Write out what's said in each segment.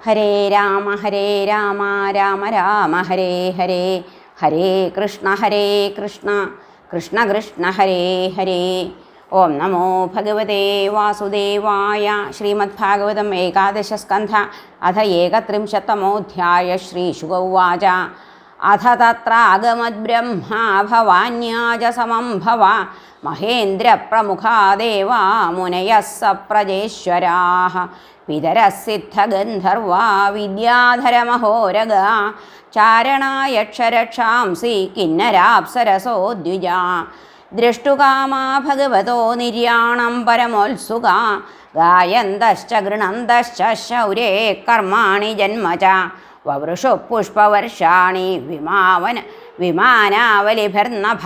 ഹരേ രാമ ഹരേ രാമ രാമ രാമ ഹരേ ഹരേ ഹരേ കൃഷ്ണ ഹരേ കൃഷ്ണ കൃഷ്ണ കൃഷ്ണ ഹരേ ഹരേ. ഓം നമോ ഭഗവതേ വാസുദേവായ ശ്രീമദ്ഭാഗവതം ഏകാദശസ്കന്ധ അഥ ഏകത്രിംശത്തമോധ്യായ ശ്രീശുഗൗവാച അഥ തത്രാഗമദ്ബ്രഹ്മാ ഭവാന്യാജ സമം ഭവ മഹേന്ദ്രപ്രമുഖാ ദേവാ മുനയः സപ്രജേശ്വരാः പിതരസിദ്ധഗന്ധർവാ വിദ്യാധരമഹോരഗ ചാരണായക്ഷരക്ഷാംസി കിന്നരാപ്സരസോ ദ്വിജ ദൃഷ്ടുകാമാ ഭഗവതോ നിര്യാണം പരമോത്സുക. ഗായന്തശ്ച ഗൃണന്തശ്ച ശൗരേ കർമാണി ജന്മച വവൃഷു പുഷ്പവർഷാണി വിമാവന വിമാനാവലിഭിർനഭ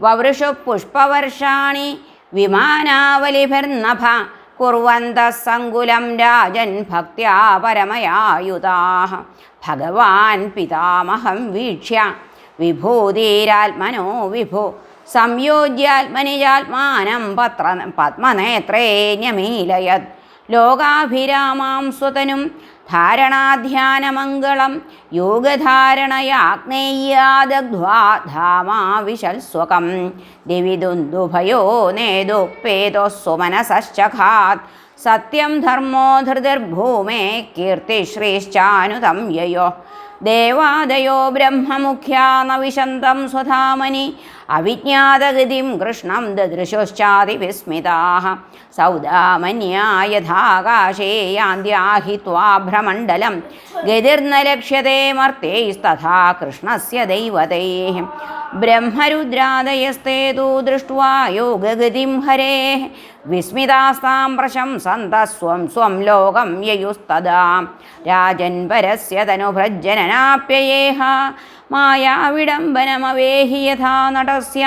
വവൃഷു പുഷ്പവർഷാണി വിമാനാവലിഭിർനഭ കുർവന്തः സങ്കുലം രാജൻ ഭക്ത്യാ പരമയായുധാ ഭഗവാൻ പിതാമഹം വീക്ഷ്യ വിഭൂതിരാത്മനോ വിഭു സംയോജ്യാത്മനിജാത്മാനം പത്ര പത്മനേത്രേ ന്യമീലയത് ലോകാഭിരാമാം സ്വതനും ധാരണാധ്യാനമംഗളം യോഗധാരണയാഗ്നേയാദഗ്ധ്വാ ധാമാവിശൽസ്വകം ദിവി ദുന്ദുഭയോ നേദുപ്പേതോ സുമനസശ്ചഖാത് സത്യം ധർമ്മോ ധൃതിർഭൂമേ കീർത്തിശ്രീശ്ചാനുതം യയോ ദേവാദയോ ബ്രഹ്മമുഖ്യാ നവിശന്തം സ്വധാമനി. അവിജ്ഞാതഗതിം കൃഷ്ണം ദദൃശുശ്ചാതിവിസ്മിതാः സൗദാമന്യാ യഥാകാശേ യാന്ത്യാഹി ഭ്രമണ്ഡലം. ഗതിർന ലക്ഷ്യത്തെ മർത്തൈസ്തഥാ കൃഷ്ണസ്യ ദൈവതൈः. ബ്രഹ്മരുദ്രാദയസ്തേതു ദൃഷ്ട്വാ യോഗഗതിം ഹരേः. വിസ്മിതാസ്താം പ്രശംസന്ത സ്വം സ്വം ലോകം യയുസ്തദാ. രാജൻപരസ്യ തനുഭ്രജ്ജനനാപ്യയേഹ മായാവിഡംബനമവേഹി യഥാ നടസ്യ.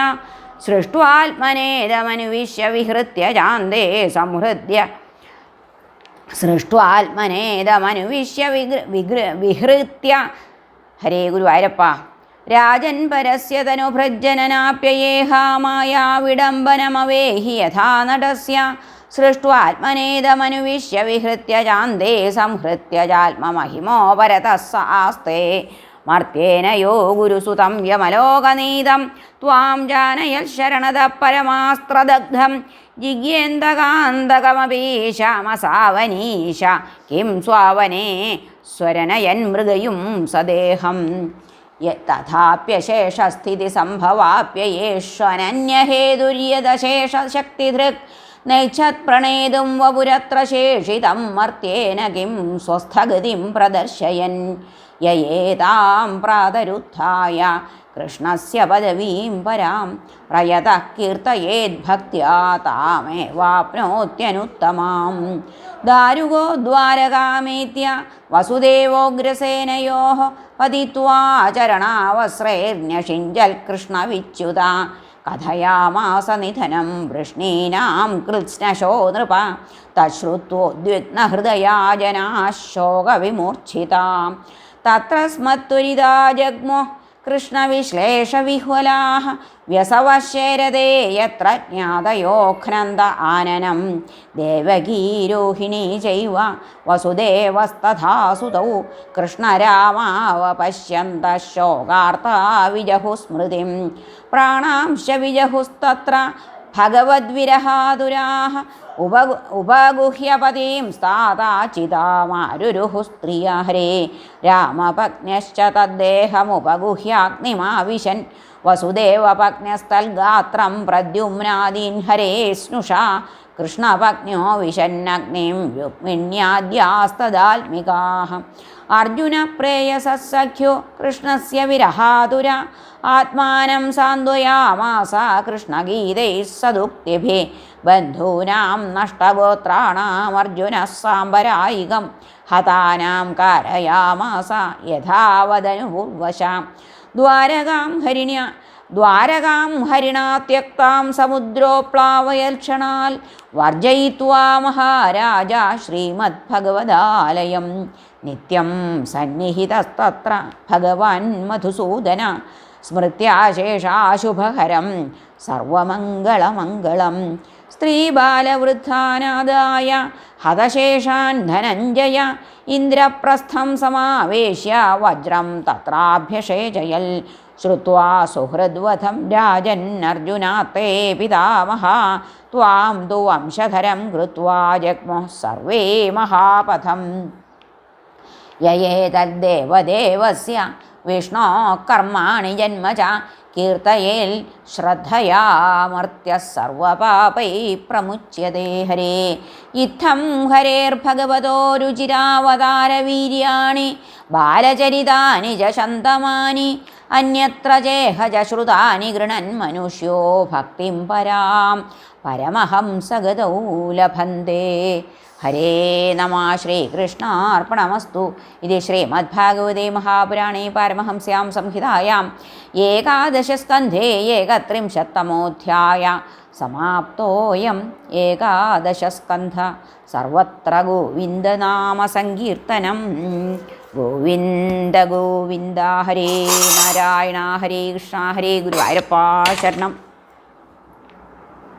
സൃഷ്ടുവാത്മനേതമനുവിശ്യ വിഹൃത്യ ചാന്തേ സംഹൃത്യ സൃഷ്ടുവാത്മനേതമനുവിശ്യ വിഗൃ വിഗൃ വിഹൃത്യ. ഹരേ ഗുരുവായൂരപ്പ. രാജൻ പരസ്യ തനുഭ്രജ്ജനനാപ്യയേഹ മായാവിഡംബനമവേഹി യഥാ നടസ്യ സൃഷ്ട്വാത്മനേതമനുവിശ്യ വിഹൃത്യ ചാന്തേ സംഹൃത്യ ജാത്മമഹിമോ പരതഃ സ ആസ്തേ. മർത്തേന യോ ഗുരുസുതം യമലോകനീതം. ത്വാം ജാനയൽ ശരണത പരമാസ്ത്രദഗ്ധം ജിഗ്യേന്തകാന്തകമപീശമസാവനീശ കിം സ്വാവനേ സ്വരനയൻ മൃഗയും സദേഹം. തഥാപ്യശേഷസ്ഥിതി സംഭവാപ്യയേഷ്വനന്യഹേതുര്യതശേഷശക്തിധൃക് നൈച്ഛത് പ്രണേതും വപുരത്ര ശേഷിതം മർത്തേന കിം സ്വസ്ഥഗതിം പ്രദർശയൻ. യയേതാം പ്രാതരുദ്ധായ കൃഷ്ണസ്യ പദവീം പരാം പ്രയതഃ കീർത്തയേദ്ഭക്ത്യാ താമേവാപ്നോത്യനുത്തമാം. ദാരുഗോ ദ്വാരകാമേത്യ വസുദേവോഗ്രസേനയോ പതിത്വാ ചരണാവസ്രൈർന്യഷിഞ്ചൽ കൃഷ്ണവിച്യുത. കഥയാമാസ നിധനം വൃഷ്ണീനാം കൃത്സ്നശോ നൃപ തശ്രുത്വോദ്വിഗ്നഹൃദയാ ജനാः ശോകവിമൂർച്ഛിതാം തത്ര സ്മത്വരിതാ ജഗ്മോ. കൃഷ്ണവിശ്ലേഷവിഹ്വലാഹ. വ്യസവശ്ശേരതേ യത്ര ജ്ഞാതയോഘ്നന്ദ ആനനം. ദേവകീരോഹിണീ ചൈവ വസുദേവസ്തഥാസുതൗ. കൃഷ്ണരാമാവപശ്യന്ത ശോകാർത്താ വിജഹു സ്മൃതിം പ്രാണാംശ വിജഹുസ്തത്ര ഭഗവദ്വിരഹാതുരാः ഉപ ഉപഗുഹ്യപതിം സ്ഥാതാചിതാമാരുരുഹു സ്ത്രീയ ഹരേ. രാമപത്ന്യശ്ച തദ്ദേഹമുപഗുഹ്യാഗ്നിമാവിശൻ വസുദേവപത്ന്യസ്തൽഗാത്രം പ്രദ്യുമ്നാദീൻ ഹരേ സ്നുഷ. കൃഷ്ണപത്ന്യോ വിശന്നഗ്നിം രുക്മിണ്യാദ്യാസ്തദാത്മികാः അർജുനപ്രേയസഖ്യോ കൃഷ്ണസ്യ വിരഹാതുര. ആത്മാനം സാന്ത്വയാമാസ കൃഷ്ണഗീതൈ സദുക്തിഭി. ബന്ധൂനാം നഷ്ടഗോത്രാണാം അർജുന സാമ്പരായികം ഹതാനാം കാരയാമാസ യഥാവദനുപൂർവശാം. ദ്വാരകാം ഹരിണ്യ ദ്വാരകാം ഹരിണാ ത്യക്താം സമുദ്രോപ്ലാവയൽക്ഷണാൽ. വർജയിത്വാ മഹാരാജ ശ്രീമദ്ഭഗവതാലയം. നിത്യം സന്നിഹിതസ്തത്ര. ഭഗവാൻ മധുസൂദന. സ്മൃത്യാശേഷാശുഭഹരം സർവമംഗളമംഗളം. സ്ത്രീബാലവൃദ്ധാനാദായ. ഹതശേഷാൻ ധനഞ്ജയ ഇന്ദ്രപ്രസ്ഥം സമാവേശ്യ. വജ്രം തത്രാഭ്യഷേചയൽ ശ്രുവാ സുഹൃദ്വധം രാജൻ അർജുനാത്തേ പിതാമഹ. ത്വാം തു വംശധരം കൃത്വാ ജഗ്മോ സർവേ മഹാപഥം. യേതദ്ദേവദേവസ്യ വിഷ്ണോ കർമാണി ജന്മജ കീർത്തയേൽ ശ്രദ്ധയാമർത്യ സർവപാപൈ പ്രമുച്യതേ ഹരേ. ഇത്തം ഹരേർഭഗവതോ രുചിരാവതാരവീര്യാണി ബാലചരിതാനി ച ശന്തമാനി അന്യത്ര ജേഹ ജശ്രുതാനി ശ്രുതാനി ഗൃണൻ മനുഷ്യോ ഭക്തിം പരാം പരമഹംസഗതൗ ലഭന്തേ. ഹരേ നമ ശ്രീകൃഷ്ണാർപ്പണമസ്തു. ഇത് ശ്രീമദ്ഭാഗവതേ മഹാപുരാണേ പാരമഹംസ്യാം സംഹിതായാം. ഏകാദശസ്കന്ധേ ഏകത്രിംശത്തമോധ്യായ. സമാപ്തോയം ഏകാദശസ്കന്ധ. സർവത്ര ഗോവിന്ദനാമസങ്കീർത്തനം. ഗോവിന്ദ ഗോവിന്ദ ഹരേ നാരായണ ഹരേ കൃഷ്ണ ഹരേ ഗുരുവായൂരപ്പാ ശരണം.